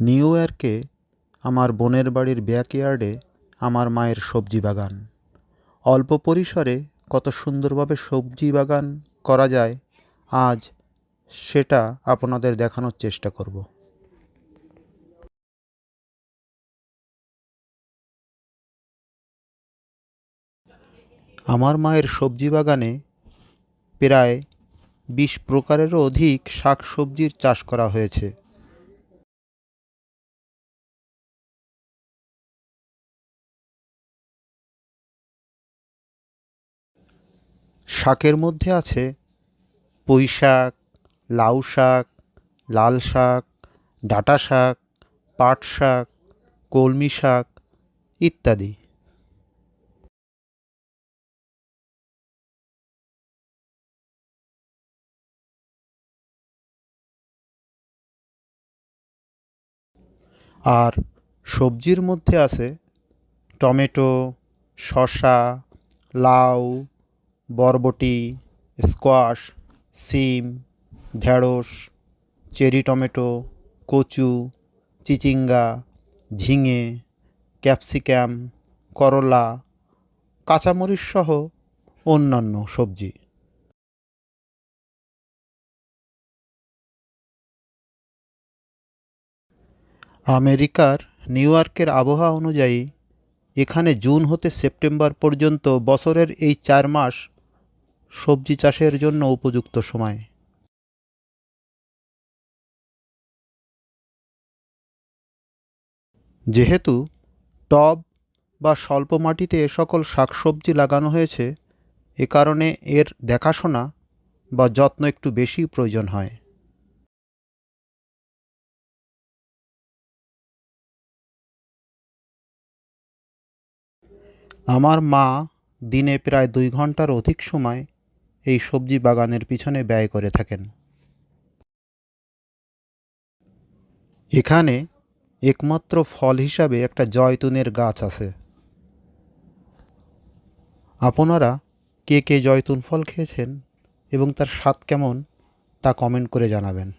New ইয়র্কে আমার বোনের বাড়ির ব্যাকইয়ার্ডে আমার মায়ের সবজি বাগান। অল্প পরিসরে কত সুন্দরভাবে সবজি বাগান করা যায়, আজ সেটা আপনাদের দেখানোর চেষ্টা করব। আমার মায়ের সবজি বাগানে প্রায় বিশ প্রকারেরও অধিক শাক সবজির চাষ করা হয়েছে। শাকের মধ্যে আছে পুঁই শাক, লাউ শাক, লাল শাক, ডাঁটা শাক, পাট শাক, কলমি শাক ইত্যাদি। আর সবজির মধ্যে আছে টমেটো, শসা, লাউ বরবটি, স্কোয়াশ, সিম ঢ্যাঁড়স চেরি টমেটো, কচু, চিচিঙ্গা, ঝিঙে, ক্যাপসিকাম, করলা, কাঁচামরিচ সহ অন্যান্য সবজি। আমেরিকার নিউ ইয়র্কের আবহাওয়া অনুযায়ী, এখানে জুন হতে সেপ্টেম্বর পর্যন্ত বছরের এই চার মাস সবজি চাষের জন্য উপযুক্ত সময়। যেহেতু টব বা স্বল্প মাটিতে এ সকল শাকসবজি লাগানো হয়েছে, এ কারণে এর দেখাশোনা বা যত্ন একটু বেশি প্রয়োজন হয়। আমার মা দিনে প্রায় দুই ঘণ্টার অধিক সময় এই সবজি বাগানের পিছনে ব্যয় করে থাকেন। এখানে একমাত্র ফল হিসাবে একটা জয়তুনের গাছ আছে। আপনারা কে কে জয়তুন ফল খেয়েছেন এবং তার স্বাদ কেমন তা কমেন্ট করে জানাবেন।